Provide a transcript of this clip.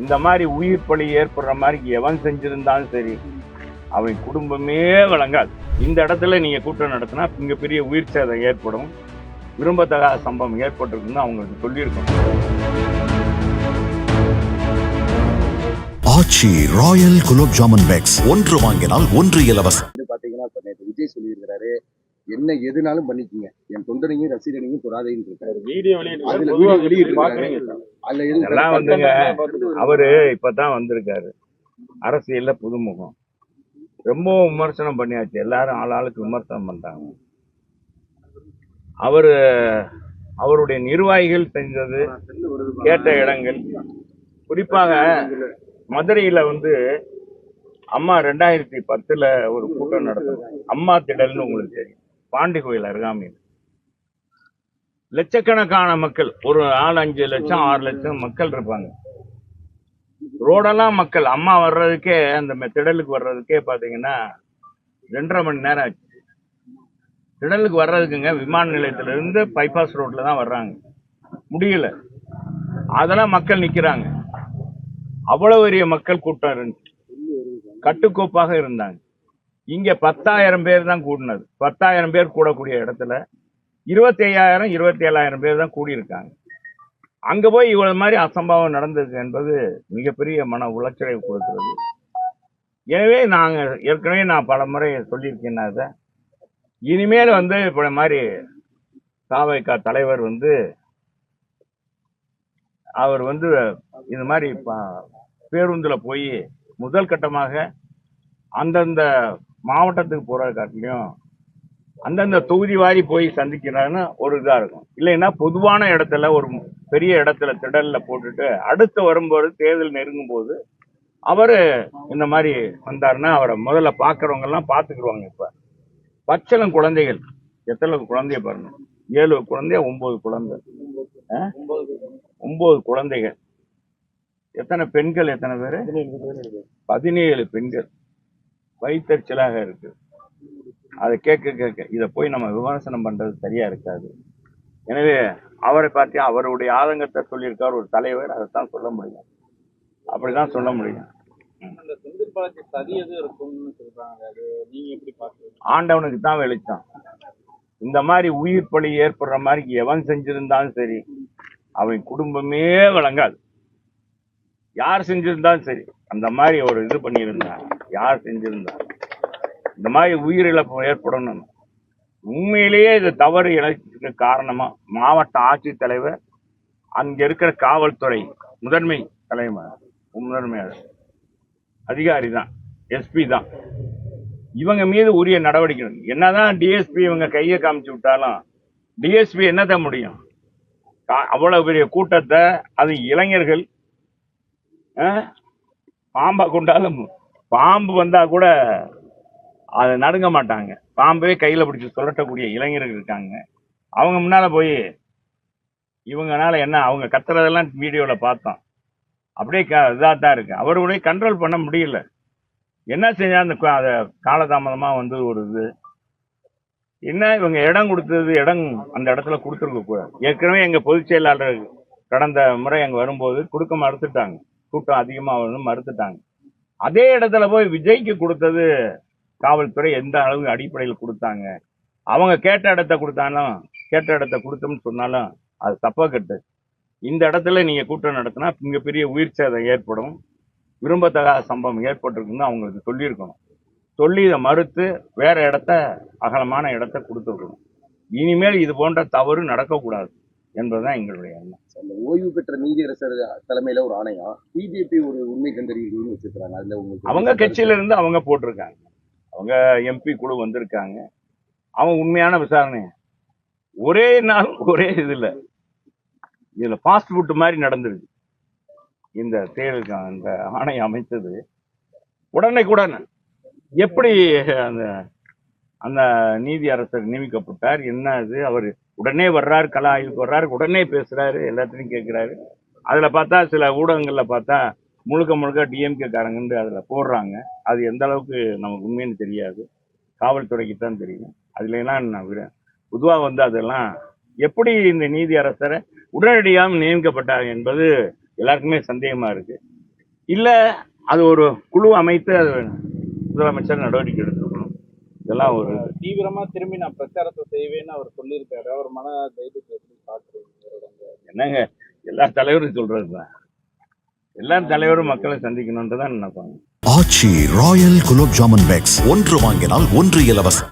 இந்த மாதிரி உயிர் பலி ஏற்படுற மாதிரி எவன் செஞ்சிருந்தாலும் சரி அவன் குடும்பமே வழங்காது இந்த இடத்துல நீங்க கூட்டம் நடத்தினா மிகப்பெரிய உயிர் சேதம் ஏற்படும். விரும்பத்தகாத சம்பவம் ஏற்பட்டிருக்குன்னு அவங்களுக்கு சொல்லியிருக்கணும் ஆச்சி ராயல் குலோப் ஜாமுன் பேக்ஸ் ஒன்று வாங்கினால் ஒன்று இலவசம். நேற்று விஜய் சொல்லியிருக்கிறாரு என்ன எதுனாலும் பண்ணிக்கங்க. என் தொண்டனையும் ரசிகனையும் தொடாதையும் இருக்காரு. அவரு இப்பதான் வந்திருக்காரு. அரசியல்ல புதுமுகம். ரொம்ப விமர்சனம் பண்ணியாச்சு. எல்லாரும் ஆளாளுக்கு விமர்சனம் பண்றாங்க. அவரு அவருடைய நிர்வாகிகள் செஞ்சது கேட்ட இடங்கள். குறிப்பாக மதுரையில வந்து அம்மா ரெண்டாயிரத்தி பத்துல ஒரு கூட்டம் நடந்தது. அம்மா திடல்னு உங்களுக்கு தெரியும். பாண்டி கோயில் அருகாமையில். லட்சக்கணக்கான மக்கள் ஒரு நாலு அஞ்சு லட்சம் ஆறு லட்சம் மக்கள் இருப்பாங்க. ரோடெல்லாம் மக்கள். அம்மா வர்றதுக்கே அந்த திடலுக்கு வர்றதுக்கே பாத்தீங்கன்னா ரெண்டரை மணி நேரம் ஆச்சு. திடலுக்கு வர்றதுக்குங்க விமான நிலையத்திலிருந்து பைபாஸ் ரோட்டில் தான் வர்றாங்க. முடியல. அதெல்லாம் மக்கள் நிக்கிறாங்க. அவ்வளவு பெரிய மக்கள் கூட்டம் இருந்துச்சு. கட்டுக்கோப்பாக இருந்தாங்க. இங்க பத்தாயிரம் பேர் தான் கூடினது. பத்தாயிரம் பேர் கூடக்கூடிய இடத்துல இருபத்தி ஐயாயிரம் இருபத்தி ஏழாயிரம் பேர் தான் கூடியிருக்காங்க. அங்க போய் இவ்வளவு மாதிரி அசம்பாவம் நடந்திருக்கு என்பது மிகப்பெரிய மன உளைச்சலை கொடுக்கிறது. எனவே நாங்கள் ஏற்கனவே நான் பல முறை சொல்லியிருக்கேன் அதை இனிமேல் வந்து இப்போ மாதிரி தாவைக்கா தலைவர் வந்து அவர் வந்து இது மாதிரி பேருந்தில் போய் முதல் கட்டமாக அந்தந்த மாவட்டத்துக்கு போறது காட்டிலையும் அந்தந்த தொகுதி வாரி போய் சந்திக்கிறான்னு ஒரு இதா இருக்கும். இல்லைன்னா பொதுவான இடத்துல ஒரு பெரிய இடத்துல திடல்ல போட்டுட்டு அடுத்து வரும்போது தேர்தல் நெருங்கும் போது அவரு இந்த மாதிரி வந்தாருன்னா அவரை முதல்ல பாக்குறவங்க எல்லாம் பாத்துக்கிடுவாங்க இப்ப. பச்சளம் குழந்தைகள் எத்தனை குழந்தைய பாருங்க. ஏழு குழந்தைய ஒன்பது குழந்தை. ஆ? ஒன்பது குழந்தைகள். எத்தனை பெண்கள் எத்தனை பேரு. பதினேழு பெண்கள். வயிற்றுச்சலாக இருக்கு. அதை கேட்க கேட்க இதை போய் நம்ம விமர்சனம் பண்றது சரியா இருக்காது. எனவே அவரை பார்த்து அவருடைய ஆதங்கத்தை சொல்லியிருக்கார் ஒரு தலைவர் அதைத்தான் சொல்ல முடியும். அப்படிதான் சொல்ல முடியும். ஆண்டவனுக்கு தான் வெளிச்சம். இந்த மாதிரி உயிர் பலி ஏற்படுற மாதிரி எவன் செஞ்சிருந்தாலும் சரி அவன் குடும்பமே வழங்காது யார் செஞ்சிருந்தாலும் சரி அந்த மாதிரி ஒரு இது பண்ணியிருந்தா யார் செஞ்சிருந்தா? இந்த மாதிரி உயிரிழப்பு ஏற்படணும் உண்மையிலேயே இது தவறு இழைச்சதுக்கு காரணமா மாவட்ட ஆட்சித்தலைவர் அங்க இருக்கிற காவல்துறை முதன்மை தலைவர் முதன்மையாளர் அதிகாரி தான் எஸ்பி தான். இவங்க மீது உரிய நடவடிக்கை என்னதான் டிஎஸ்பி இவங்க கையை காமிச்சு விட்டாலும் டிஎஸ்பி என்னத முடியும்? அவ்வளவு பெரிய கூட்டத்தை அது இளைஞர்கள் பாம்பா கொண்டாலும் பாம்பு வந்தா கூட அதை நடுங்க மாட்டாங்க. பாம்பே கையில் பிடிச்சி சொல்லட்டக்கூடிய இளைஞர்கள் இருக்காங்க. அவங்க முன்னால் போய் இவங்கனால என்ன அவங்க கத்துறதெல்லாம் வீடியோவில் பார்த்தோம். அப்படியே க இதாக தான் இருக்கு. அவருடைய கண்ட்ரோல் பண்ண முடியல. என்ன செஞ்சால் அந்த அதை காலதாமதமாக வந்து ஒரு இது? என்ன இவங்க இடம் கொடுத்தது இடம் அந்த இடத்துல கொடுத்துருக்க கூடாது. ஏற்கனவே எங்கள் பொதுச் செயலாளர் கடந்த முறை அங்கே வரும்போது கொடுக்க மறுத்துட்டாங்க. கூட்டம் அதிகமாக வரணும் மறுத்துட்டாங்க. அதே இடத்துல போய் விஜய்க்கு கொடுத்தது காவல்துறை எந்த அளவு அடிப்படையில் கொடுத்தாங்க? அவங்க கேட்ட இடத்த கொடுத்தாலும் கேட்ட இடத்த கொடுத்தோம்னு சொன்னாலும் அது தப்பா கட்டு. இந்த இடத்துல நீங்க கூட்டம் நடத்தினா மிகப்பெரிய உயிர் சேதம் ஏற்படும். விரும்பத்தகாத சம்பவம் ஏற்பட்டிருக்குன்னு அவங்களுக்கு சொல்லியிருக்கணும். சொல்லி இதை மறுத்து வேற இடத்த அகலமான இடத்த கொடுத்துருக்கணும். இனிமேல் இது போன்ற தவறு நடக்கக்கூடாது. என்பதுதான் எங்களுடைய எண்ணம். அந்த ஓய்வு பெற்ற நீதியரசர் தலைமையில ஒரு ஆணையம். பிஜேபி ஒரு உண்மை கண்டறியல்னு வச்சிருக்காங்க அதுல உங்களுக்கு அவங்க கட்சியில இருந்து அவங்க போட்டிருக்காங்க. அவங்க எம்பி குழு வந்திருக்காங்க. அவங்க உண்மையான விசாரணை ஒரே நாள் ஒரே இதுல. இதுல ஃபாஸ்ட் ஃபுட் மாதிரி நடந்துருக்கு இந்த தேர்தலுக்கு அந்த ஆணையம் அமைத்தது. உடனே எப்படி அந்த அந்த நீதி அரசர் நியமிக்கப்பட்டார்? என்ன இது? அவர் உடனே வர்றாரு கலா ஆய்வுக்கு வர்றாரு உடனே பேசுறாரு எல்லாத்தையும் கேட்கிறாரு அதுல பார்த்தா சில ஊடகங்கள்ல பார்த்தா முழுக்க முழுக்க டிஎம்கே காரங்கன்னு அதில் போடுறாங்க. அது எந்த அளவுக்கு நமக்கு உண்மைன்னு தெரியாது. காவல்துறைக்கு தான் தெரியும். அதுலாம் நான் விட பொதுவாக வந்து அதெல்லாம் எப்படி இந்த நீதி அரசரை உடனடியாக நியமிக்கப்பட்டார் என்பது எல்லாருக்குமே சந்தேகமாக இருக்குது இல்லை அது ஒரு குழு அமைத்து அது முதலமைச்சர் நடவடிக்கை எடுத்து இதெல்லாம் ஒரு தீவிரமா திரும்பி நான் பிரச்சாரத்தை செய்வேன்னு அவர் சொல்லியிருக்காரு. அவர் மன தைரியத்தை எப்படி பாக்குறீங்க என்னங்க? எல்லா தலைவரும் சொல்றதுதான் எல்லா தலைவரும் மக்களை சந்திக்கணுன்றதான் நினைப்பாங்க ஆச்சி ராயல் குலோப் ஜாமுன் பேக்ஸ். ஒன்று வாங்கினால் ஒன்று இலவசம்.